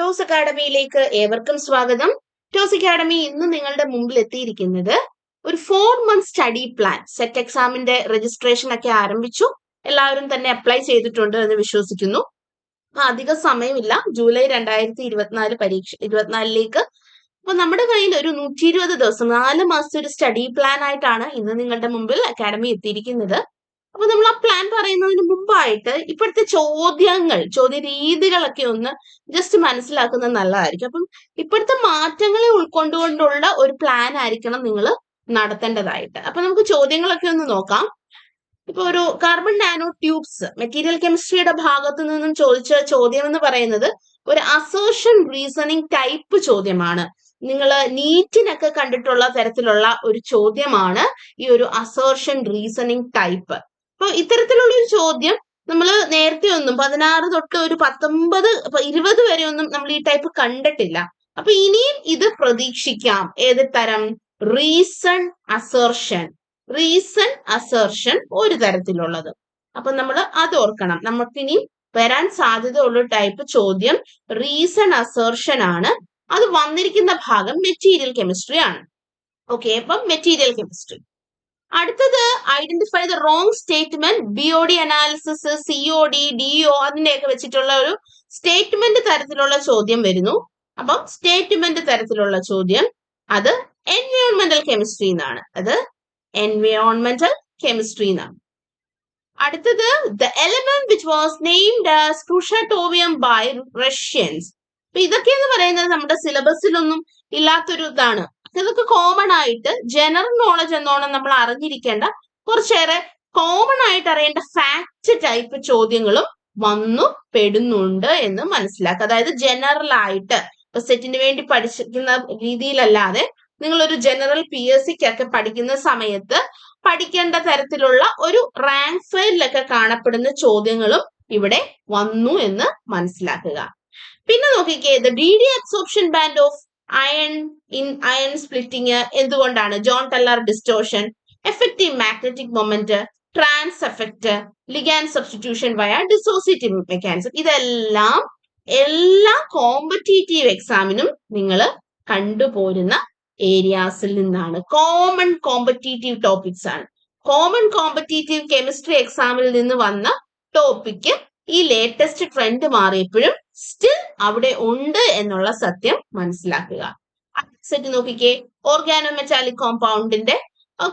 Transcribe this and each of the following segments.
Toss അക്കാഡമിയിലേക്ക് ഏവർക്കും സ്വാഗതം. Toss academy ഇന്ന് നിങ്ങളുടെ മുമ്പിൽ എത്തിയിരിക്കുന്നത് ഒരു four month study plan set എക്സാമിന്റെ രജിസ്ട്രേഷൻ ഒക്കെ ആരംഭിച്ചു. എല്ലാവരും തന്നെ അപ്ലൈ ചെയ്തിട്ടുണ്ട് എന്ന് വിശ്വസിക്കുന്നു. അധിക സമയമില്ല. ജൂലൈ രണ്ടായിരത്തി ഇരുപത്തിനാല് പരീക്ഷ ഇരുപത്തിനാലിലേക്ക്. അപ്പൊ നമ്മുടെ കയ്യിൽ ഒരു നൂറ്റി ഇരുപത് ദിവസം നാല് മാസത്തെ ഒരു സ്റ്റഡി പ്ലാൻ ആയിട്ടാണ് ഇന്ന് നിങ്ങളുടെ മുമ്പിൽ അക്കാഡമി എത്തിയിരിക്കുന്നത്. അപ്പൊ നമ്മൾ ആ പ്ലാൻ പറയുന്നതിന് മുമ്പായിട്ട് ഇപ്പോഴത്തെ ചോദ്യങ്ങൾ ചോദ്യ രീതികളൊക്കെ ഒന്ന് ജസ്റ്റ് മനസ്സിലാക്കുന്നത് നല്ലതായിരിക്കും. അപ്പം ഇപ്പോഴത്തെ മാറ്റങ്ങളെ ഉൾക്കൊണ്ടുകൊണ്ടുള്ള ഒരു പ്ലാൻ ആയിരിക്കണം നിങ്ങൾ നടത്തേണ്ടതായിട്ട്. അപ്പൊ നമുക്ക് ചോദ്യങ്ങളൊക്കെ ഒന്ന് നോക്കാം. ഇപ്പൊ ഒരു കാർബൺ നാനോ ട്യൂബ്സ് മെറ്റീരിയൽ കെമിസ്ട്രിയുടെ ഭാഗത്തു നിന്നും ചോദിച്ച ചോദ്യം എന്ന് പറയുന്നത് ഒരു അസോഷൻ റീസണിങ് ടൈപ്പ് ചോദ്യമാണ്. നിങ്ങൾ നീറ്റിനൊക്കെ കണ്ടിട്ടുള്ള തരത്തിലുള്ള ഒരു ചോദ്യമാണ് ഈ ഒരു അസോർഷൻ റീസണിങ് ടൈപ്പ് അപ്പൊ ഇത്തരത്തിലുള്ള ഒരു ചോദ്യം നമ്മൾ നേരത്തെ ഒന്നും പതിനാറ് തൊട്ട് ഒരു പത്തൊമ്പത് ഇരുപത് വരെ ഒന്നും നമ്മൾ ഈ ടൈപ്പ് കണ്ടിട്ടില്ല. അപ്പൊ ഇനിയും ഇത് പ്രതീക്ഷിക്കാം. ഏത് തരം? റീസൺ അസേർഷൻ റീസൺ അസേർഷൻ ഒരു തരത്തിലുള്ളത്. അപ്പൊ നമ്മൾ അത് ഓർക്കണം. നമുക്കിനി വരാൻ സാധ്യതയുള്ള ടൈപ്പ് ചോദ്യം റീസൺ അസേർഷൻ ആണ്. അത് വന്നിരിക്കുന്ന ഭാഗം മെറ്റീരിയൽ കെമിസ്ട്രി ആണ്. ഓക്കെ അപ്പം മെറ്റീരിയൽ കെമിസ്ട്രി അടുത്തത് identify the wrong statement B O D analysis C O D D O അതിന്റെയൊക്കെ വെച്ചിട്ടുള്ള ഒരു സ്റ്റേറ്റ്മെന്റ് തരത്തിലുള്ള ചോദ്യം വരുന്നു. അപ്പം സ്റ്റേറ്റ്മെന്റ് തരത്തിലുള്ള ചോദ്യം അത് എൻവയോൺമെന്റൽ കെമിസ്ട്രി എന്നാണ്. അത് എൻവയോൺമെന്റൽ കെമിസ്ട്രി എന്നാണ്. അടുത്തത് the element which was named as by Russians ഇതൊക്കെ എന്ന് പറയുന്നത് നമ്മുടെ സിലബസിലൊന്നും ഇല്ലാത്തൊരു ഇതാണ്. ഇതൊക്കെ കോമൺ ആയിട്ട് ജനറൽ നോളജ് എന്നോണം നമ്മൾ അറിഞ്ഞിരിക്കേണ്ട കുറച്ചേറെ കോമൺ ആയിട്ട് അറിയേണ്ട ഫാക്ട് ടൈപ്പ് ചോദ്യങ്ങളും വന്നു പെടുന്നുണ്ട് എന്ന് മനസ്സിലാക്കുക. അതായത് ജനറൽ ആയിട്ട്. ഇപ്പൊ സെറ്റിന് വേണ്ടി പഠിച്ചിരിക്കുന്ന രീതിയിലല്ലാതെ നിങ്ങൾ ഒരു ജനറൽ പി എസ് സിക്കൊക്കെ പഠിക്കുന്ന സമയത്ത് പഠിക്കേണ്ട തരത്തിലുള്ള ഒരു റാങ്ക് ഫയലിലൊക്കെ കാണപ്പെടുന്ന ചോദ്യങ്ങളും ഇവിടെ വന്നു എന്ന് മനസ്സിലാക്കുക. പിന്നെ നോക്കിക്കേ the d d absorption band of iron in iron splitting എന്തുകൊണ്ടാണ്? Jahn Teller distortion effective magnetic moment trans effect ligand substitution via dissociative mechanism ഇതെല്ലാം എല്ലാ കോമ്പറ്റീറ്റീവ് എക്സാമിനും നിങ്ങൾ കണ്ടുപോരുന്ന ഏരിയാസിൽ നിന്നാണ്. കോമൺ കോമ്പറ്റീറ്റീവ് ടോപ്പിക്സ് ആണ്. കോമൺ കോമ്പറ്റീറ്റീവ് കെമിസ്ട്രി എക്സാമിൽ നിന്ന് വന്ന ടോപ്പിക്ക് ഈ ലേറ്റസ്റ്റ് ട്രെൻഡ് മാറിയപ്പോഴും സ്റ്റിൽ അവിടെ ഉണ്ട് എന്നുള്ള സത്യം മനസ്സിലാക്കുക. സെറ്റ് നോക്കിക്കേ. ഓർഗാനോ മെറ്റാലിക് കോമ്പൗണ്ടിന്റെ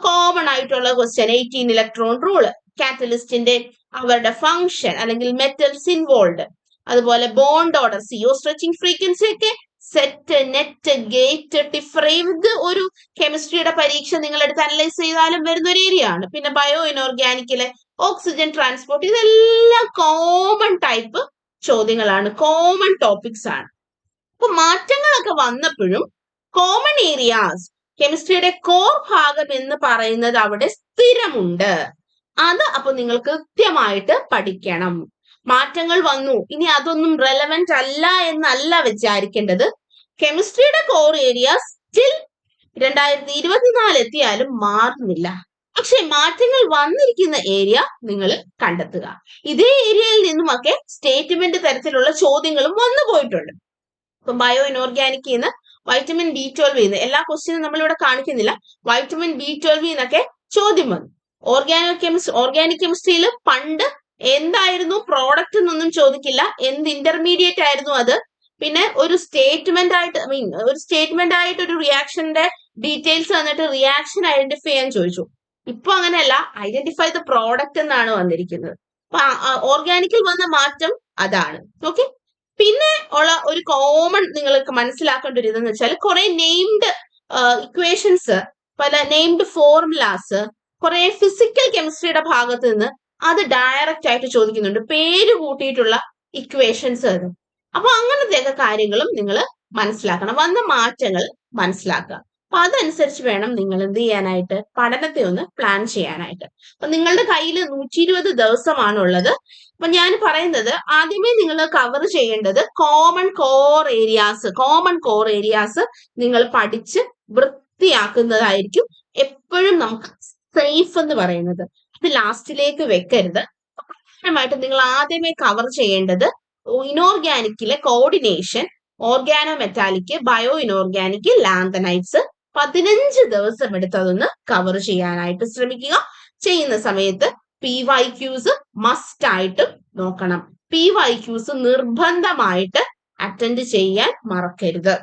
കോമൺ ആയിട്ടുള്ള ക്വസ്റ്റ്യൻ എയ്റ്റീൻ ഇലക്ട്രോൺ റൂൾ കാറ്റലിസ്റ്റിന്റെ അവരുടെ ഫങ്ഷൻ അല്ലെങ്കിൽ മെറ്റൽസ് ഇൻവോൾവ് അതുപോലെ bond order CO stretching frequency ഒക്കെ സെറ്റ് നെറ്റ് ഗേറ്റ് ടിഫറേവ് ഒരു കെമിസ്ട്രിയുടെ പരീക്ഷ നിങ്ങൾ എടുത്ത് അനലൈസ് ചെയ്താലും വരുന്ന ഒരു ഏരിയ ആണ്. പിന്നെ ബയോ ഇനോർഗാനിക്കിലെ ഓക്സിജൻ ട്രാൻസ്പോർട്ട് ഇതെല്ലാം കോമൺ ടൈപ്പ് ചോദ്യങ്ങളാണ്. കോമൺ ടോപ്പിക്സ് ആണ്. അപ്പൊ മാറ്റങ്ങളൊക്കെ വന്നപ്പോഴും കോമൺ ഏരിയാസ് കെമിസ്ട്രിയുടെ കോർ ഭാഗം എന്ന് പറയുന്നത് അവിടെ സ്ഥിരമുണ്ട്. അത് അപ്പൊ നിങ്ങൾ കൃത്യമായിട്ട് പഠിക്കണം. മാറ്റങ്ങൾ വന്നു. ഇനി അതൊന്നും റെലവെന്റ് അല്ല എന്നല്ല വിചാരിക്കേണ്ടത്. കെമിസ്ട്രിയുടെ കോർ ഏരിയ സ്റ്റിൽ രണ്ടായിരത്തി ഇരുപത്തിനാല് എത്തിയാലും മാറുന്നില്ല. പക്ഷെ മാറ്റങ്ങൾ വന്നിരിക്കുന്ന ഏരിയ നിങ്ങൾ കണ്ടെത്തുക. ഇതേ ഏരിയയിൽ നിന്നുമൊക്കെ സ്റ്റേറ്റ്മെന്റ് തരത്തിലുള്ള ചോദ്യങ്ങളും വന്നു പോയിട്ടുണ്ട്. ഇപ്പൊ ബയോ ഇനോർഗാനിക്കിൽ നിന്ന് വൈറ്റമിൻ ബി ട്വൽവ് നിന്ന് എല്ലാ ക്വസ്റ്റ്യനും നമ്മളിവിടെ കാണിക്കുന്നില്ല. വൈറ്റമിൻ ബി ട്വൽവ് എന്നൊക്കെ ചോദ്യം വന്നു. ഓർഗാനോ കെമിസ്ട്രി ഓർഗാനിക് കെമിസ്ട്രിയിൽ പണ്ട് എന്തായിരുന്നു? പ്രോഡക്റ്റ് എന്നൊന്നും ചോദിക്കില്ല. എന്ത് ഇന്റർമീഡിയറ്റ് ആയിരുന്നു അത്? പിന്നെ ഒരു സ്റ്റേറ്റ്മെന്റ് ആയിട്ട് ഐ മീൻ ഒരു സ്റ്റേറ്റ്മെന്റ് ആയിട്ട് ഒരു റിയാക്ഷന്റെ ഡീറ്റെയിൽസ് വന്നിട്ട് റിയാക്ഷൻ ഐഡന്റിഫൈ ചെയ്യാൻ ചോദിച്ചു. ഇപ്പൊ അങ്ങനെയല്ല ഐഡന്റിഫൈ ദ പ്രോഡക്റ്റ് എന്നാണ് വന്നിരിക്കുന്നത്. അപ്പൊ ഓർഗാനിക്കിൽ വന്ന മാറ്റം അതാണ്. ഓക്കെ പിന്നെ ഉള്ള ഒരു കോമൺ നിങ്ങൾക്ക് മനസ്സിലാക്കേണ്ട ഒരു ഇതെന്ന് വെച്ചാൽ കുറെ നെയിംഡ് ഇക്വേഷൻസ് പല നെയിംഡ് ഫോർമുലാസ് കുറെ ഫിസിക്കൽ കെമിസ്ട്രിയുടെ ഭാഗത്ത് നിന്ന് അത് ഡയറക്റ്റ് ആയിട്ട് ചോദിക്കുന്നുണ്ട്. പേര് കൂട്ടിയിട്ടുള്ള ഇക്വേഷൻസ് അത്. അപ്പൊ അങ്ങനത്തെയൊക്കെ കാര്യങ്ങളും നിങ്ങൾ മനസ്സിലാക്കണം. വന്ന മാറ്റങ്ങൾ മനസ്സിലാക്കുക. അപ്പൊ അതനുസരിച്ച് വേണം നിങ്ങൾ എന്ത് ചെയ്യാനായിട്ട് പഠനത്തെ ഒന്ന് പ്ലാൻ ചെയ്യാനായിട്ട്. അപ്പൊ നിങ്ങളുടെ കയ്യിൽ നൂറ്റി ഇരുപത് ദിവസമാണുള്ളത്. അപ്പൊ ഞാൻ പറയുന്നത് ആദ്യമേ നിങ്ങൾ കവർ ചെയ്യേണ്ടത് common core areas common core areas നിങ്ങൾ പഠിച്ച് വൃത്തിയാക്കുന്നതായിരിക്കും എപ്പോഴും നമുക്ക് സേഫ് എന്ന് പറയുന്നത്. അത് ലാസ്റ്റിലേക്ക് വെക്കരുത്. പ്രധാനമായിട്ട് നിങ്ങൾ ആദ്യമേ കവർ ചെയ്യേണ്ടത് ഇനോർഗാനിക്കിലെ coordination organometallic bioinorganic lanthanides പതിനഞ്ച് ദിവസം എടുത്ത് അതൊന്ന് കവർ ചെയ്യാനായിട്ട് ശ്രമിക്കുക. ചെയ്യുന്ന സമയത്ത് പി വൈ ക്യൂസ് മസ്റ്റ് ആയിട്ട് നോക്കണം. പി വൈ ക്യൂസ് നിർബന്ധമായിട്ട് അറ്റൻഡ് ചെയ്യാൻ മറക്കരുത്.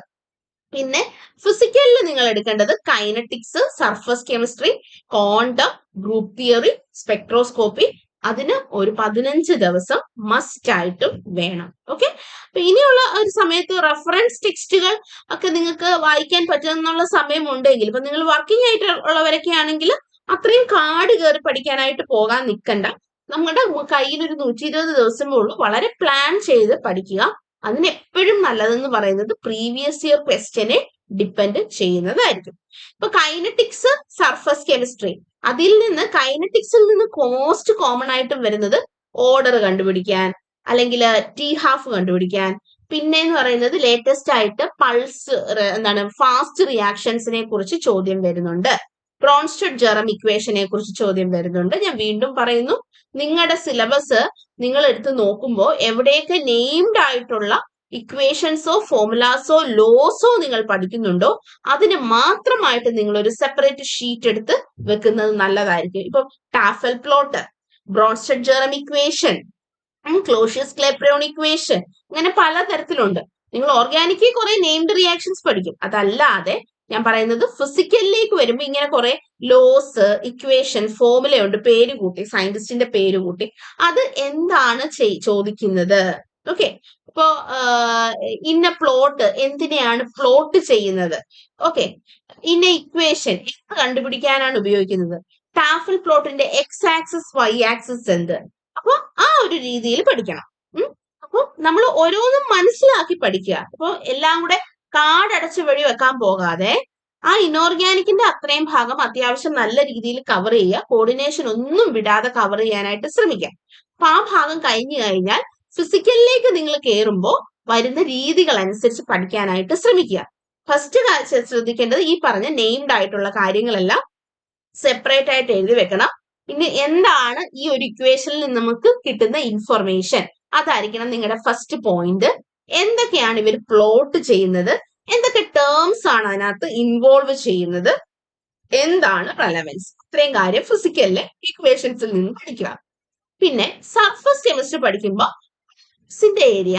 പിന്നെ ഫിസിക്കലിൽ നിങ്ങൾ എടുക്കേണ്ടത് kinetics surface chemistry quantum group theory spectroscopy അതിന് ഒരു പതിനഞ്ച് ദിവസം മസ്റ്റ് ആയിട്ടും വേണം. ഓക്കെ അപ്പൊ ഇനിയുള്ള ഒരു സമയത്ത് റെഫറൻസ് ടെക്സ്റ്റുകൾ ഒക്കെ നിങ്ങൾക്ക് വായിക്കാൻ പറ്റുന്നുള്ള സമയമുണ്ടെങ്കിൽ ഇപ്പൊ നിങ്ങൾ വർക്കിംഗ് ആയിട്ട് ഉള്ളവരൊക്കെ ആണെങ്കിൽ അത്രയും കാട് കയറി പഠിക്കാനായിട്ട് പോകാൻ നിൽക്കണ്ട നമ്മുടെ കയ്യിൽ ഒരു നൂറ്റി ഇരുപത് ദിവസമേ ഉള്ളൂ. വളരെ പ്ലാൻ ചെയ്ത് പഠിക്കുക. അതിന് എപ്പോഴും നല്ലതെന്ന് പറയുന്നത് പ്രീവിയസ് ഇയർ ക്വസ്റ്റ്യനെ ഡിപ്പെൻഡ് ചെയ്യുന്നതായിരിക്കും. ഇപ്പൊ കൈനറ്റിക്സ് സർഫസ് കെമിസ്ട്രി അതിൽ നിന്ന് കൈനറ്റിക്സിൽ നിന്ന് മോസ്റ്റ് കോമൺ ആയിട്ടും വരുന്നത് ഓർഡർ കണ്ടുപിടിക്കാൻ അല്ലെങ്കിൽ ടി ഹാഫ് കണ്ടുപിടിക്കാൻ. പിന്നെ എന്ന് പറയുന്നത് ലേറ്റസ്റ്റ് ആയിട്ട് പൾസ് എന്താണ് ഫാസ്റ്റ് റിയാക്ഷൻസിനെ കുറിച്ച് ചോദ്യം വരുന്നുണ്ട്. ക്രോൺസ്റ്റഡ് ജെറം ഇക്വേഷനെ കുറിച്ച് ചോദ്യം വരുന്നുണ്ട്. ഞാൻ വീണ്ടും പറയുന്നു നിങ്ങളുടെ സിലബസ് നിങ്ങൾ എടുത്ത് നോക്കുമ്പോൾ എവിടെയൊക്കെ നെയിംഡ് ആയിട്ടുള്ള ഇക്വേഷൻസോ ഫോർമുലാസോ ലോസോ നിങ്ങൾ പഠിക്കുന്നുണ്ടോ അതിന് മാത്രമായിട്ട് നിങ്ങൾ ഒരു സെപ്പറേറ്റ് ഷീറ്റ് എടുത്ത് വെക്കുന്നത് നല്ലതായിരിക്കും. ഇപ്പൊ Tafel plot Bronsted Bjerrum equation Clausius Clapeyron equation അങ്ങനെ പലതരത്തിലുണ്ട്. നിങ്ങൾ ഓർഗാനിക്കിൽ കുറെ നെയിംഡ് റിയാക്ഷൻസ് പഠിക്കും. അതല്ലാതെ ഞാൻ പറയുന്നത് ഫിസിക്കലിലേക്ക് വരുമ്പോൾ ഇങ്ങനെ കുറെ ലോസ് ഇക്വേഷൻ ഫോർമുലയുണ്ട് പേര് കൂട്ടി സയന്റിസ്റ്റിന്റെ പേര് കൂട്ടി. അത് എന്താണ് ചോദിക്കുന്നത്? ഓക്കെ ഇപ്പോ ഇന്ന പ്ലോട്ട് എന്തിനെയാണ് പ്ലോട്ട് ചെയ്യുന്നത്? ഓക്കെ ഇന്ന ഇക്വേഷൻ എന്ത് കണ്ടുപിടിക്കാനാണ് ഉപയോഗിക്കുന്നത്? ടാഫിൽ പ്ലോട്ടിന്റെ എക്സ് ആക്സിസ് വൈ ആക്സിസ് എന്ത്? അപ്പൊ ആ ഒരു രീതിയിൽ പഠിക്കണം. അപ്പൊ നമ്മൾ ഓരോന്നും മനസ്സിലാക്കി പഠിക്കുക. അപ്പൊ എല്ലാം കൂടെ കാടടച്ച് വഴി വെക്കാൻ പോകാതെ ആ ഇനോർഗാനിക്കിന്റെ അത്രയും ഭാഗം അത്യാവശ്യം നല്ല രീതിയിൽ കവർ ചെയ്യുക. കോർഡിനേഷൻ ഒന്നും വിടാതെ കവർ ചെയ്യാനായിട്ട് ശ്രമിക്കാം അപ്പൊ ആ ഭാഗം കഴിഞ്ഞു കഴിഞ്ഞാൽ ഫിസിക്കലിലേക്ക് നിങ്ങൾ കയറുമ്പോൾ വരുന്ന രീതികൾ അനുസരിച്ച് പഠിക്കാനായിട്ട് ശ്രമിക്കുക. ഫസ്റ്റ് ശ്രദ്ധിക്കേണ്ടത് ഈ പറഞ്ഞ നെയിംഡ് ആയിട്ടുള്ള കാര്യങ്ങളെല്ലാം സെപ്പറേറ്റ് ആയിട്ട് എഴുതി വെക്കണം. ഇനി എന്താണ് ഈ ഒരു ഇക്വേഷനിൽ നമുക്ക് കിട്ടുന്ന ഇൻഫർമേഷൻ അതായിരിക്കണം നിങ്ങളുടെ ഫസ്റ്റ് പോയിന്റ് എന്തൊക്കെയാണ് ഇവർ പ്ലോട്ട് ചെയ്യുന്നത്? എന്തൊക്കെ ടേംസ് ആണ് അതിനകത്ത് ഇൻവോൾവ് ചെയ്യുന്നത്? എന്താണ് റെലവൻസ് ഇത്രയും കാര്യം ഫിസിക്കലിലെ ഇക്വേഷൻസിൽ നിന്ന് പഠിക്കുക. പിന്നെ സർഫസ് കെമിസ്ട്രി പഠിക്കുമ്പോൾ സിന്റെ ഏരിയ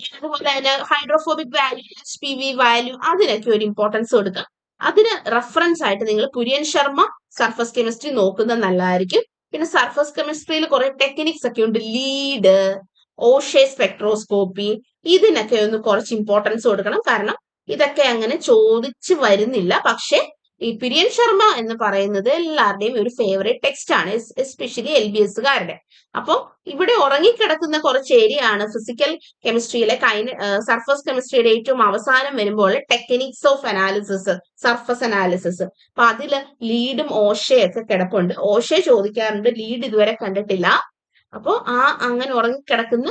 അതുപോലെ തന്നെ hydrophobic value H P V value അതിനൊക്കെ ഒരു ഇമ്പോർട്ടൻസ് കൊടുക്കുക അതിന് റെഫറൻസ് ആയിട്ട് നിങ്ങൾ കുര്യൻ ശർമ്മ സർഫസ് കെമിസ്ട്രി നോക്കുന്നത് നല്ലതായിരിക്കും. പിന്നെ സർഫസ് കെമിസ്ട്രിയിൽ കുറെ ടെക്നിക്സ് ഒക്കെ ഉണ്ട്. ലീഡ് ഓഷെ സ്പെക്ട്രോസ്കോപ്പി ഇതിനൊക്കെ ഒന്ന് കുറച്ച് ഇമ്പോർട്ടൻസ് കൊടുക്കണം. കാരണം ഇതൊക്കെ അങ്ങനെ ചോദിച്ചു വരുന്നില്ല. പക്ഷെ ഈ പിരിയൻ ശർമ്മ എന്ന് പറയുന്നത് എല്ലാവരുടെയും ഒരു ഫേവറേറ്റ് ടെക്സ്റ്റ് ആണ് എസ്പെഷ്യലി എൽ ബി എസ്സുകാരുടെ അപ്പോൾ ഇവിടെ ഉറങ്ങിക്കിടക്കുന്ന കുറച്ച് ഏരിയ ആണ് ഫിസിക്കൽ കെമിസ്ട്രിയിലെ കൈന സർഫസ് കെമിസ്ട്രിയുടെ ഏറ്റവും അവസാനം വരുമ്പോൾ techniques of analysis surface analysis അപ്പൊ അതിൽ ലീഡും ഓഷയൊക്കെ കിടപ്പുണ്ട്. ഓഷ ചോദിക്കാറുണ്ട് ലീഡ് ഇതുവരെ കണ്ടിട്ടില്ല. അപ്പോ ആ അങ്ങനെ ഉറങ്ങിക്കിടക്കുന്ന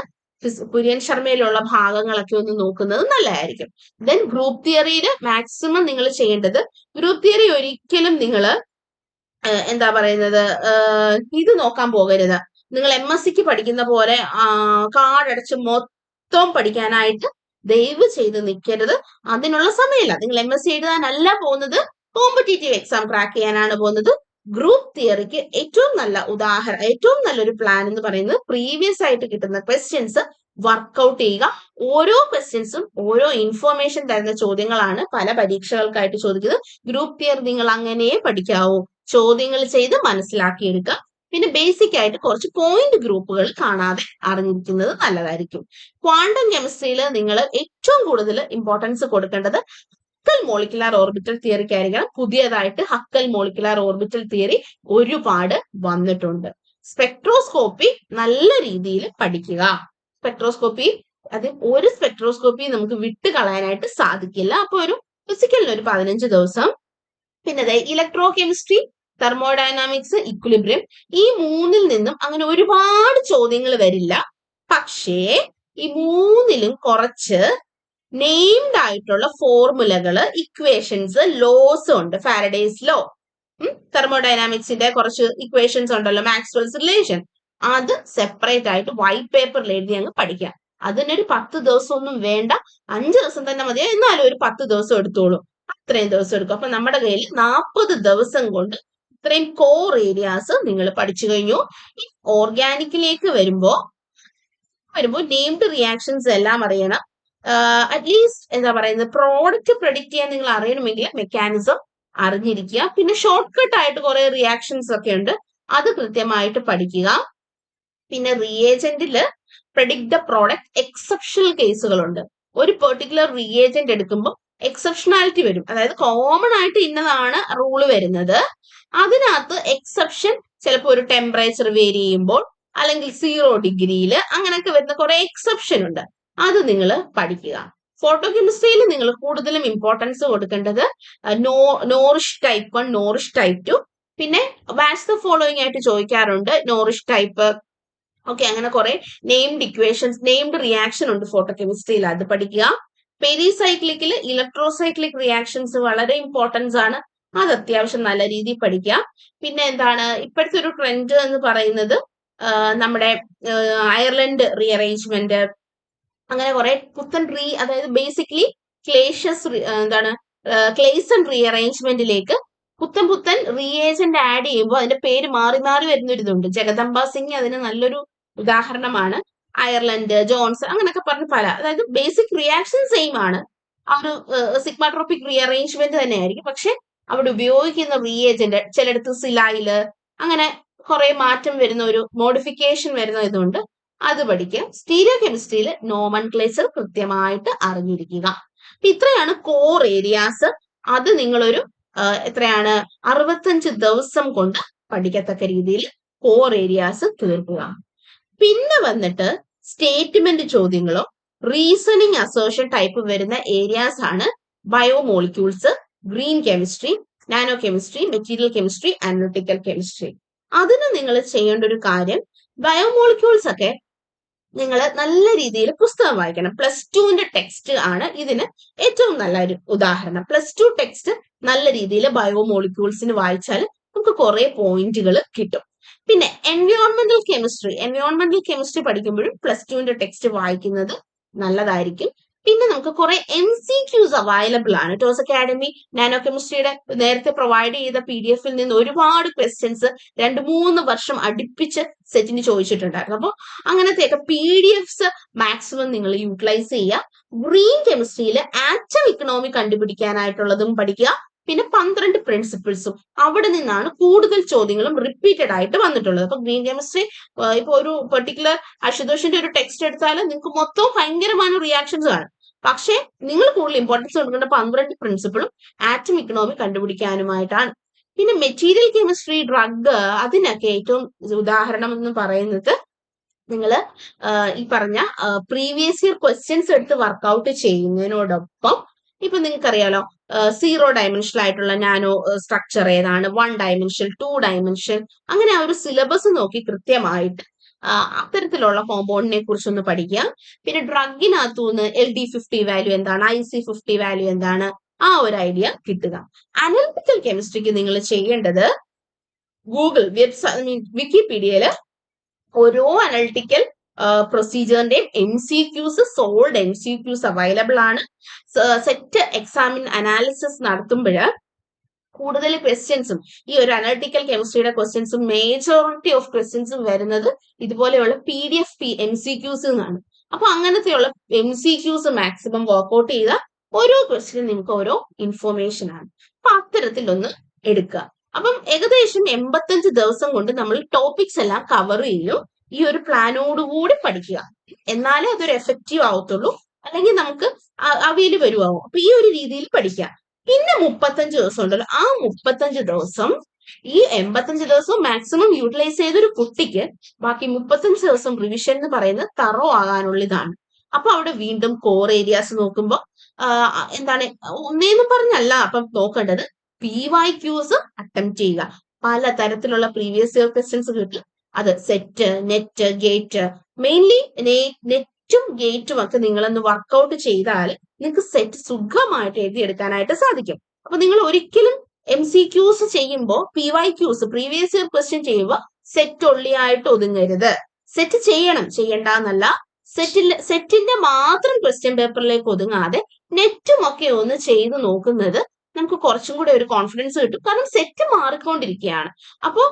കുര്യൻ ശർമ്മയിലുള്ള ഭാഗങ്ങളൊക്കെ ഒന്ന് നോക്കുന്നത് നല്ലതായിരിക്കും. ദെൻ ഗ്രൂപ്പ് തിയറിയിൽ മാക്സിമം നിങ്ങൾ ചെയ്യേണ്ടത് ഗ്രൂപ്പ് തിയറി ഒരിക്കലും നിങ്ങൾ എന്താ പറയുന്നത് ഇത് നോക്കാൻ പോകരുത്. നിങ്ങൾ എം എസ് സിക്ക് പഠിക്കുന്ന പോലെ കാർഡടച്ച് മൊത്തം പഠിക്കാനായിട്ട് ദയവ് ചെയ്ത് നിൽക്കരുത്. അതിനുള്ള സമയമില്ല. നിങ്ങൾ എം എസ് സി എഴുതാനല്ല പോകുന്നത് കോമ്പറ്റേറ്റീവ് എക്സാം ക്രാക്ക് ചെയ്യാനാണ് പോകുന്നത്. ഗ്രൂപ്പ് തിയറിക്ക് ഏറ്റവും നല്ല ഉദാഹരണം ഏറ്റവും നല്ലൊരു പ്ലാൻ എന്ന് പറയുന്നത് പ്രീവിയസ് ആയിട്ട് കിട്ടുന്ന ക്വസ്റ്റ്യൻസ് വർക്ക്ഔട്ട് ചെയ്യുക. ഓരോ ക്വസ്റ്റ്യൻസും ഓരോ ഇൻഫോർമേഷൻ തരുന്ന ചോദ്യങ്ങളാണ് പല പരീക്ഷകൾക്കായിട്ട് ചോദിക്കുന്നത്. ഗ്രൂപ്പ് തിയർ നിങ്ങൾ അങ്ങനെയേ പഠിക്കാവൂ? ചോദ്യങ്ങൾ ചെയ്ത് മനസ്സിലാക്കിയെടുക്കുക പിന്നെ ബേസിക് ആയിട്ട് കുറച്ച് പോയിന്റ് ഗ്രൂപ്പുകൾ കാണാതെ അറിഞ്ഞിരിക്കുന്നത് നല്ലതായിരിക്കും. ക്വാണ്ടം കെമിസ്ട്രിയിൽ നിങ്ങൾ ഏറ്റവും കൂടുതൽ ഇമ്പോർട്ടൻസ് കൊടുക്കേണ്ടത് ഹക്കൽ മോളിക്കുലാർ ഓർബിറ്റൽ തിയറിക്ക് ആയിരിക്കണം പുതിയതായിട്ട് ഹക്കൽ മോളിക്കുലാർ ഓർബിറ്റൽ തിയറി ഒരുപാട് വന്നിട്ടുണ്ട്. സ്പെക്ട്രോസ്കോപ്പി നല്ല രീതിയിൽ പഠിക്കുക. സ്പെക്ട്രോസ്കോപ്പി അത് ഒരു സ്പെക്ട്രോസ്കോപ്പി നമുക്ക് വിട്ട് കളയാനായിട്ട് സാധിക്കില്ല. അപ്പൊ ഒരു ഫിസിക്കലിന് ഒരു പതിനഞ്ച് ദിവസം. പിന്നെ ഇലക്ട്രോ കെമിസ്ട്രി തെർമോഡൈനാമിക്സ് ഇക്വിലിബ്രിയം ഈ മൂന്നിൽ നിന്നും അങ്ങനെ ഒരുപാട് ചോദ്യങ്ങൾ വരില്ല. പക്ഷേ ഈ മൂന്നിലും കുറച്ച് നെയിംഡ് ആയിട്ടുള്ള ഫോർമുലകൾ ഇക്വേഷൻസ് ലോസ് ഉണ്ട്. ഫാരഡേസ് ലോ തെർമോഡൈനാമിക്സിന്റെ കുറച്ച് ഇക്വേഷൻസ് ഉണ്ടല്ലോ മാക്സ്വെൽസ് റിലേഷൻ അത് സെപ്പറേറ്റ് ആയിട്ട് വൈറ്റ് പേപ്പറിൽ എഴുതി അങ്ങ് പഠിക്കാം. അതിനൊരു പത്ത് ദിവസം ഒന്നും വേണ്ട. അഞ്ച് ദിവസം തന്നെ മതി. എന്നാലും ഒരു പത്ത് ദിവസം എടുത്തോളൂ. അത്രയും ദിവസം എടുക്കും. അപ്പൊ നമ്മുടെ കയ്യിൽ നാൽപ്പത് ദിവസം കൊണ്ട് ഇത്രയും കോർ ഏരിയാസ് നിങ്ങൾ പഠിച്ചു കഴിഞ്ഞു. ഓർഗാനിക്കിലേക്ക് വരുമ്പോ വരുമ്പോൾ നെയിംഡ് റിയാക്ഷൻസ് എല്ലാം അറിയണം. അറ്റ്ലീസ്റ്റ് എന്താ പറയുന്നത് പ്രോഡക്റ്റ് പ്രൊഡിക്റ്റ് ചെയ്യാൻ നിങ്ങൾ അറിയണമെങ്കിൽ മെക്കാനിസം അറിഞ്ഞിരിക്കുക. പിന്നെ ഷോർട്ട് കട്ട് ആയിട്ട് കുറെ റിയാക്ഷൻസ് ഒക്കെ ഉണ്ട്. അത് കൃത്യമായിട്ട് പഠിക്കുക. പിന്നെ റിയേജന്റിൽ പ്രഡിക്ട് ദ പ്രോഡക്റ്റ് എക്സെപ്ഷണൽ കേസുകളുണ്ട് ഒരു പെർട്ടിക്കുലർ റിയേജന്റ് എടുക്കുമ്പോൾ എക്സെപ്ഷണാലിറ്റി വരും. അതായത് കോമൺ ആയിട്ട് ഇന്നതാണ് റൂൾ വരുന്നത്. അതിനകത്ത് എക്സെപ്ഷൻ ചിലപ്പോൾ ഒരു ടെമ്പറേച്ചർ വേരി ചെയ്യുമ്പോൾ അല്ലെങ്കിൽ സീറോ ഡിഗ്രിയിൽ അങ്ങനെയൊക്കെ വരുന്ന കുറെ എക്സെപ്ഷൻ ഉണ്ട്. അത് നിങ്ങൾ പഠിക്കുക. ഫോട്ടോ കെമിസ്ട്രിയിൽ നിങ്ങൾ കൂടുതലും ഇമ്പോർട്ടൻസ് കൊടുക്കേണ്ടത് no Norrish type one Norrish type two പിന്നെ വാസ് ദ ഫോളോയിങ് ആയിട്ട് ചോദിക്കാറുണ്ട് നോറിഷ് ടൈപ്പ് ഓക്കെ അങ്ങനെ കുറെ നെയിംഡ് ഇക്വേഷൻസ് നെയിംഡ് റിയാക്ഷൻ ഉണ്ട് ഫോട്ടോ കെമിസ്ട്രിയിൽ അത് പഠിക്കുക. പെരിസൈക്ലിക്കിൽ ഇലക്ട്രോസൈക്ലിക് റിയാക്ഷൻസ് വളരെ ഇമ്പോർട്ടൻസ് ആണ് അത് അത്യാവശ്യം നല്ല രീതിയിൽ പഠിക്കുക. പിന്നെ എന്താണ് ഇപ്പോഴത്തെ ഒരു ട്രെൻഡ് എന്ന് പറയുന്നത് നമ്മുടെ അയർലൻഡ് റീഅറേഞ്ച്മെന്റ് അങ്ങനെ കുറെ പുത്തൻ റീ അതായത് ബേസിക്കലി ക്ലേഷ്യസ് എന്താണ് ക്ലേസ് ക്ലേസൺ റീഅറേഞ്ച്മെന്റിലേക്ക് പുത്തൻ പുത്തൻ റീഏജന്റ് ആഡ് ചെയ്യുമ്പോൾ അതിന്റെ പേര് മാറി മാറി വരുന്ന ഒരു ഇതുണ്ട് ജഗദംബ സിംഗ് അതിന് നല്ലൊരു ഉദാഹരണമാണ്. അയർലൻഡ് ജോൺസൺ അങ്ങനെയൊക്കെ പറഞ്ഞ് പല അതായത് ബേസിക് റിയാക്ഷൻ സെയിം ആണ്. ആ ഒരു സിഗ്മാട്രോപിക് റീഅറേഞ്ച്മെന്റ് തന്നെയായിരിക്കും. പക്ഷെ അവിടെ ഉപയോഗിക്കുന്ന റീഏജന്റ് ചിലയിടത്ത് സിലായിൽ അങ്ങനെ കുറെ മാറ്റം വരുന്ന ഒരു മോഡിഫിക്കേഷൻ വരുന്ന ഇതുണ്ട്. അത് പഠിക്കാം സ്റ്റീരിയോ കെമിസ്ട്രിയിൽ നോമൺ ക്ലേച്ചർ കൃത്യമായിട്ട് അറിഞ്ഞിരിക്കുക. അപ്പൊ ഇത്രയാണ് കോർ ഏരിയാസ് അത് നിങ്ങളൊരു എത്രയാണ്? അറുപത്തഞ്ച് ദിവസം കൊണ്ട് പഠിക്കത്തക്ക രീതിയിൽ കോർ ഏരിയാസ് തീർക്കുക. പിന്നെ വന്നിട്ട് സ്റ്റേറ്റ്മെന്റ് ചോദ്യങ്ങളോ റീസണിങ് അസോഷൻ ടൈപ്പ് വരുന്ന ഏരിയാസ് ആണ് biomolecules green chemistry nano chemistry material chemistry analytical chemistry അതിന് നിങ്ങൾ ചെയ്യേണ്ട ഒരു കാര്യം ബയോമോളിക്യൂൾസ് ഒക്കെ നിങ്ങൾ നല്ല രീതിയിൽ പുസ്തകം വായിക്കണം. പ്ലസ് ടുവിന്റെ ടെക്സ്റ്റ് ആണ് ഇതിന് ഏറ്റവും നല്ല ഒരു ഉദാഹരണം. പ്ലസ് ടു ടെക്സ്റ്റ് നല്ല രീതിയിൽ ബയോമോളിക്യൂൾസിന് വായിച്ചാൽ നമുക്ക് കുറെ പോയിന്റുകൾ കിട്ടും. പിന്നെ എൻവയോൺമെന്റൽ കെമിസ്ട്രി എൻവയോൺമെന്റൽ കെമിസ്ട്രി പഠിക്കുമ്പോഴും പ്ലസ് ടുവിന്റെ ടെക്സ്റ്റ് വായിക്കുന്നത് നല്ലതായിരിക്കും. പിന്നെ നമുക്ക് കുറെ എം സി ക്യൂസ് അവൈലബിൾ ആണ്. ടോസ് അക്കാഡമി നാനോ കെമിസ്ട്രിയുടെ നേരത്തെ പ്രൊവൈഡ് ചെയ്ത പി ഡി എഫിൽ നിന്ന് ഒരുപാട് ക്വസ്റ്റ്യൻസ് രണ്ട് മൂന്ന് വർഷം അടുപ്പിച്ച് സെറ്റിന് ചോദിച്ചിട്ടുണ്ടായിരുന്നു. അപ്പോൾ അങ്ങനത്തെയൊക്കെ പി ഡി എഫ്സ് മാക്സിമം നിങ്ങൾ യൂട്ടിലൈസ് ചെയ്യുക. ഗ്രീൻ കെമിസ്ട്രിയിൽ ആറ്റം ഇക്കണോമി കണ്ടുപിടിക്കാനായിട്ടുള്ളതും പഠിക്കുക. പിന്നെ പന്ത്രണ്ട് പ്രിൻസിപ്പിൾസും അവിടെ നിന്നാണ് കൂടുതൽ ചോദ്യങ്ങളും റിപ്പീറ്റഡ് ആയിട്ട് വന്നിട്ടുള്ളത്. അപ്പൊ ഗ്രീൻ കെമിസ്ട്രി ഇപ്പൊ ഒരു പെർട്ടിക്കുലർ അശുതോഷിന്റെ ഒരു ടെക്സ്റ്റ് എടുത്താൽ നിങ്ങൾക്ക് മൊത്തം ഭയങ്കരമായ റിയാക്ഷൻസ് കാണും പക്ഷേ നിങ്ങൾ കൂടുതൽ ഇമ്പോർട്ടൻസ് കൊടുക്കേണ്ട പന്ത്രണ്ട് പ്രിൻസിപ്പിളും ആറ്റം ഇക്കണോമി കണ്ടുപിടിക്കാനുമായിട്ടാണ്. പിന്നെ മെറ്റീരിയൽ കെമിസ്ട്രി ഡ്രഗ് അതിനൊക്കെ ഏറ്റവും ഉദാഹരണം എന്ന് പറയുന്നത് നിങ്ങൾ ഈ പറഞ്ഞ പ്രീവിയസ് ഇയർ ക്വസ്റ്റ്യൻസ് എടുത്ത് വർക്കൗട്ട് ചെയ്യുന്നതിനോടൊപ്പം ഇപ്പൊ നിങ്ങൾക്കറിയാലോ സീറോ ഡയമെൻഷനൽ ആയിട്ടുള്ള നാനോ സ്ട്രക്ചർ ഏതാണ്? വൺ ഡയമെൻഷൻ ടു ഡയമെൻഷൻ അങ്ങനെ ആ ഒരു സിലബസ് നോക്കി കൃത്യമായിട്ട് അത്തരത്തിലുള്ള കോമ്പൗണ്ടിനെ കുറിച്ചൊന്ന് പഠിക്കുക. പിന്നെ ഡ്രഗിനകത്തു നിന്ന് എൽ ഡി ഫിഫ്റ്റി വാല്യൂ എന്താണ്? ഐ സി ഫിഫ്റ്റി വാല്യൂ എന്താണ്? ആ ഒരു ഐഡിയ കിട്ടുക. അനലിറ്റിക്കൽ കെമിസ്ട്രിക്ക് നിങ്ങൾ ചെയ്യേണ്ടത് ഗൂഗിൾ വെബ്സൈറ്റ് വിക്കിപീഡിയയിൽ ഓരോ analytical പ്രൊസീജിയറിന്റെയും M C Qs solved M C Qs available ആണ്. സെറ്റ് എക്സാമിൻ അനാലിസിസ് നടത്തുമ്പോൾ കൂടുതൽ ക്വസ്റ്റ്യൻസും ഈ ഒരു അനലിറ്റിക്കൽ കെമിസ്ട്രിയുടെ ക്വസ്റ്റ്യൻസും മേജോറിറ്റി ഓഫ് ക്വസ്റ്റ്യൻസും വരുന്നത് ഇതുപോലെയുള്ള P D F P M C Qs എന്നാണ് അപ്പൊ അങ്ങനത്തെയുള്ള M C Qs maximum work out ചെയ്ത ഓരോ ക്വസ്റ്റ്യനും നിങ്ങൾക്ക് ഓരോ ഇൻഫോർമേഷൻ ആണ്. അപ്പൊ അത്തരത്തിലൊന്ന് എടുക്കുക അപ്പം ഏകദേശം എൺപത്തഞ്ച് ദിവസം കൊണ്ട് നമ്മൾ ടോപ്പിക്സ് എല്ലാം കവർ ചെയ്യും ഈ ഒരു പ്ലാനോടുകൂടി പഠിക്കുക. എന്നാലേ അതൊരു എഫക്റ്റീവ് ആവത്തുള്ളൂ. അല്ലെങ്കിൽ നമുക്ക് അവയിൽ വരുവാകും അപ്പൊ ഈ ഒരു രീതിയിൽ പഠിക്കുക പിന്നെ മുപ്പത്തഞ്ച് ദിവസം ഉണ്ടല്ലോ. ആ മുപ്പത്തഞ്ച് ദിവസം ഈ എൺപത്തഞ്ച് ദിവസം മാക്സിമം യൂട്ടിലൈസ് ചെയ്തൊരു കുട്ടിക്ക് ബാക്കി മുപ്പത്തഞ്ച് ദിവസം റിവിഷൻ എന്ന് പറയുന്നത് തറോ ആകാനുള്ള ഇതാണ് അപ്പൊ അവിടെ വീണ്ടും കോർ ഏരിയാസ് നോക്കുമ്പോൾ എന്താണ് ഒന്നേന്ന് പറഞ്ഞല്ല അപ്പം നോക്കേണ്ടത് പി വൈ ക്യൂസ് അറ്റംപ്റ്റ് ചെയ്യുക. പല തരത്തിലുള്ള പ്രീവിയസ് ഇയർ ക്വസ്റ്റ്യൻസ് കിട്ടും. അത് സെറ്റ് നെറ്റ് ഗേറ്റ് മെയിൻലി നെറ്റും ഗേറ്റും ഒക്കെ നിങ്ങളൊന്ന് വർക്കൗട്ട് ചെയ്താൽ നിങ്ങൾക്ക് സെറ്റ് സുഖമായിട്ട് എഴുതിയെടുക്കാനായിട്ട് സാധിക്കും. അപ്പൊ നിങ്ങൾ ഒരിക്കലും എം സി ക്യൂസ് ചെയ്യുമ്പോൾ P Y Qs previous year question ചെയ്യുമ്പോൾ സെറ്റ് ഒള്ളിയായിട്ട് ഒതുങ്ങരുത്. സെറ്റ് ചെയ്യണം. ചെയ്യണ്ട എന്നല്ല സെറ്റിൽ സെറ്റിന്റെ മാത്രം ക്വസ്റ്റ്യൻ പേപ്പറിലേക്ക് ഒതുങ്ങാതെ നെറ്റും ഒക്കെ ഒന്ന് ചെയ്ത് നോക്കുന്നത് നമുക്ക് കുറച്ചും കൂടെ ഒരു കോൺഫിഡൻസ് കിട്ടും. കാരണം സെറ്റ് മാറിക്കൊണ്ടിരിക്കുകയാണ് അപ്പോൾ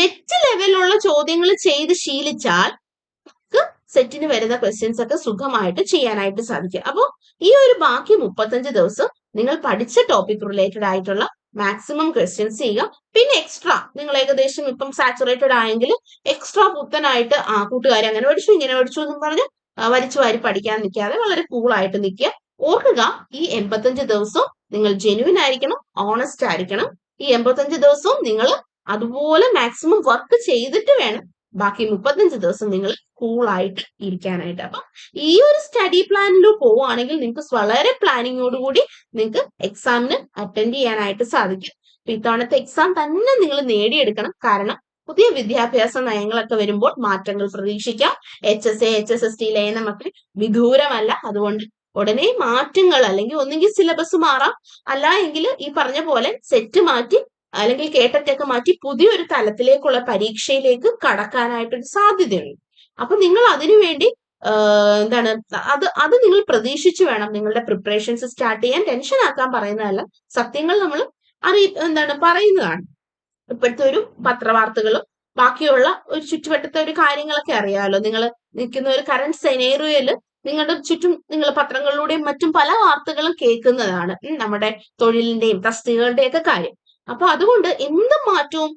നെറ്റ് ലെവലിലുള്ള ചോദ്യങ്ങൾ ചെയ്ത് ശീലിച്ചാൽ സെറ്റിന് വരുന്ന ക്വസ്റ്റ്യൻസ് ഒക്കെ സുഖമായിട്ട് ചെയ്യാനായിട്ട് സാധിക്കും. അപ്പോൾ ഈ ഒരു ബാക്കി മുപ്പത്തഞ്ച് ദിവസം നിങ്ങൾ പഠിച്ച ടോപ്പിക് റിലേറ്റഡ് ആയിട്ടുള്ള മാക്സിമം ക്വസ്റ്റ്യൻസ് ചെയ്യുക. പിന്നെ എക്സ്ട്രാ നിങ്ങൾ ഏകദേശം ഇപ്പം സാച്ചുറേറ്റഡ് ആയെങ്കിൽ എക്സ്ട്രാ പുത്തനായിട്ട് ആ കൂട്ടുകാരെ അങ്ങനെ പഠിച്ചു ഇങ്ങനെ പഠിച്ചു എന്നും പറഞ്ഞ് വലിച്ചു വാരി പഠിക്കാൻ നിൽക്കാതെ വളരെ കൂളായിട്ട് നിൽക്കുക. ഓർക്കുക ഈ എൺപത്തഞ്ച് ദിവസവും നിങ്ങൾ ജെനുവിൻ ആയിരിക്കണം ഓണസ്റ്റ് ആയിരിക്കണം. ഈ എൺപത്തഞ്ച് ദിവസവും നിങ്ങൾ അതുപോലെ മാക്സിമം വർക്ക് ചെയ്തിട്ട് വേണം ബാക്കി മുപ്പത്തഞ്ച് ദിവസം നിങ്ങൾ കൂളായിട്ട് ഇരിക്കാനായിട്ട്. അപ്പൊ ഈ ഒരു സ്റ്റഡി പ്ലാനിൽ പോവുകയാണെങ്കിൽ നിങ്ങൾക്ക് വളരെ പ്ലാനിങ്ങോടുകൂടി നിങ്ങൾക്ക് എക്സാമിന് അറ്റൻഡ് ചെയ്യാനായിട്ട് സാധിക്കും. ഇത്തവണത്തെ എക്സാം തന്നെ നിങ്ങൾ നേടിയെടുക്കണം. കാരണം പുതിയ വിദ്യാഭ്യാസ നയങ്ങളൊക്കെ വരുമ്പോൾ മാറ്റങ്ങൾ പ്രതീക്ഷിക്കാം. H S A H S S T ലയനമൊക്കെ വിദൂരമല്ല. അതുകൊണ്ട് ഉടനെ മാറ്റങ്ങൾ അല്ലെങ്കിൽ ഒന്നുകിൽ സിലബസ് മാറാം. അല്ല എങ്കിൽ ഈ പറഞ്ഞ പോലെ സെറ്റ് മാറ്റി അല്ലെങ്കിൽ കേട്ടറ്റൊക്കെ മാറ്റി പുതിയൊരു തലത്തിലേക്കുള്ള പരീക്ഷയിലേക്ക് കടക്കാനായിട്ടൊരു സാധ്യതയുണ്ട്. അപ്പൊ നിങ്ങൾ അതിനുവേണ്ടി വേണ്ടി എന്താണ് അത് അത് നിങ്ങൾ പ്രതീക്ഷിച്ചു വേണം നിങ്ങളുടെ പ്രിപ്പറേഷൻസ് സ്റ്റാർട്ട് ചെയ്യാൻ. ടെൻഷൻ ആക്കാൻ പറയുന്നതല്ല. സത്യങ്ങൾ നമ്മൾ അറിയി എന്താണ് പറയുന്നതാണ്. ഇപ്പോഴത്തെ ഒരു പത്രവാർത്തകളും ബാക്കിയുള്ള ഒരു ചുറ്റുവട്ടത്തെ ഒരു കാര്യങ്ങളൊക്കെ അറിയാമല്ലോ നിങ്ങൾ നിൽക്കുന്ന ഒരു കറണ്ട് സെനേറിയോയിൽ നിങ്ങളുടെ ചുറ്റും നിങ്ങൾ പത്രങ്ങളിലൂടെയും മറ്റും പല വാർത്തകളും കേൾക്കുന്നതാണ് നമ്മുടെ തൊഴിലിന്റെയും തസ്തികകളുടെയും ഒക്കെ കാര്യം. അപ്പൊ അതുകൊണ്ട് എന്ത് മാറ്റവും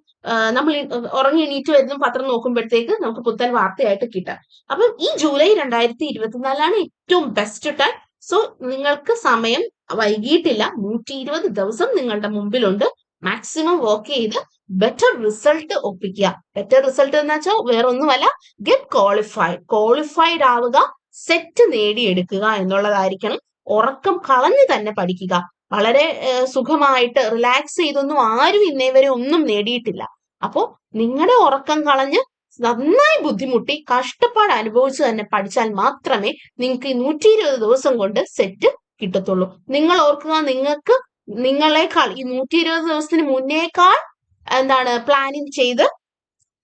നമ്മൾ ഉറങ്ങി എണീറ്റ് വരുന്ന പത്രം നോക്കുമ്പോഴത്തേക്ക് നമുക്ക് പുത്തൻ വാർത്തയായിട്ട് കിട്ടാം. അപ്പം ഈ ജൂലൈ രണ്ടായിരത്തി ഇരുപത്തിനാലാണ് ഏറ്റവും ബെസ്റ്റ് ടൈം സോ നിങ്ങൾക്ക് സമയം വൈകിട്ടില്ല നൂറ്റി ഇരുപത് ദിവസം നിങ്ങളുടെ മുമ്പിലുണ്ട്. മാക്സിമം വർക്ക് ചെയ്ത് ബെറ്റർ റിസൾട്ട് ഒപ്പിക്കുക. ബെറ്റർ റിസൾട്ട് എന്ന് വെച്ചാൽ വേറെ ഒന്നുമല്ല ഗെറ്റ് ക്വാളിഫൈഡ് ക്വാളിഫൈഡ് ആവുക സെറ്റ് നേടിയെടുക്കുക എന്നുള്ളതായിരിക്കണം. ഉറക്കം കളഞ്ഞു തന്നെ പഠിക്കുക. വളരെ സുഖമായിട്ട് റിലാക്സ് ചെയ്തൊന്നും ആരും ഇന്നേ വരെ ഒന്നും നേടിയിട്ടില്ല. അപ്പോ നിങ്ങളുടെ ഉറക്കം കളഞ്ഞ് നന്നായി ബുദ്ധിമുട്ടി കഷ്ടപ്പാട് അനുഭവിച്ച് തന്നെ പഠിച്ചാൽ മാത്രമേ നിങ്ങൾക്ക് ഈ നൂറ്റി ഇരുപത് ദിവസം കൊണ്ട് സെറ്റ് കിട്ടത്തുള്ളൂ. നിങ്ങൾ ഓർക്കുക നിങ്ങൾക്ക് നിങ്ങളെക്കാൾ ഈ നൂറ്റി ഇരുപത് ദിവസത്തിന് മുന്നേക്കാൾ എന്താണ് പ്ലാനിങ് ചെയ്ത്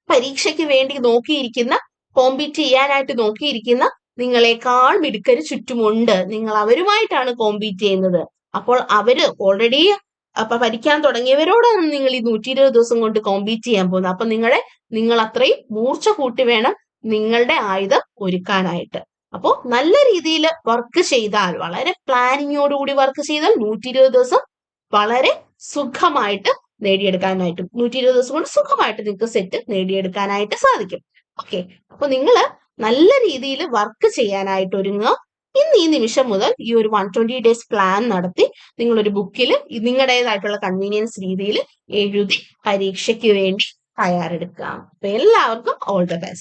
പരീക്ഷയ്ക്ക് വേണ്ടി നോക്കിയിരിക്കുന്ന കോമ്പീറ്റ് ചെയ്യാനായിട്ട് നോക്കിയിരിക്കുന്ന നിങ്ങളെക്കാൾ മിടുക്കര് ചുറ്റുമുണ്ട്. നിങ്ങൾ അവരുമായിട്ടാണ് കോമ്പീറ്റ് ചെയ്യുന്നത്. അപ്പോൾ അവർ ഓൾറെഡി അപ്പൊ പഠിക്കാൻ തുടങ്ങിയവരോടാണ് നിങ്ങൾ ഈ നൂറ്റി ഇരുപത് ദിവസം കൊണ്ട് കോമ്പീറ്റ് ചെയ്യാൻ പോകുന്നത്. അപ്പൊ നിങ്ങളെ നിങ്ങൾ അത്രയും മൂർച്ച കൂട്ടി വേണം നിങ്ങളുടെ ആയുധം ഒരുക്കാനായിട്ട്. അപ്പോൾ നല്ല രീതിയിൽ വർക്ക് ചെയ്താൽ വളരെ പ്ലാനിങ്ങോടുകൂടി വർക്ക് ചെയ്താൽ നൂറ്റി ഇരുപത് ദിവസം വളരെ സുഖമായിട്ട് നേടിയെടുക്കാനായിട്ട് നൂറ്റി ഇരുപത് ദിവസം കൊണ്ട് സുഖമായിട്ട് നിങ്ങൾക്ക് സെറ്റ് നേടിയെടുക്കാനായിട്ട് സാധിക്കും. ഓക്കെ അപ്പൊ നിങ്ങൾ നല്ല രീതിയിൽ വർക്ക് ചെയ്യാനായിട്ട് ഒരുങ്ങുക. ഇന്ന് ഈ നിമിഷം മുതൽ ഈ ഒരു വൺ ട്വന്റി ഡേയ്സ് പ്ലാൻ നടത്തി നിങ്ങൾ ഒരു ബുക്കിൽ നിങ്ങളുടേതായിട്ടുള്ള കൺവീനിയൻസ് രീതിയിൽ എഴുതി പരീക്ഷയ്ക്ക് വേണ്ടി തയ്യാറെടുക്കാം അപ്പൊ എല്ലാവർക്കും ഓൾ ദ ബെസ്റ്റ്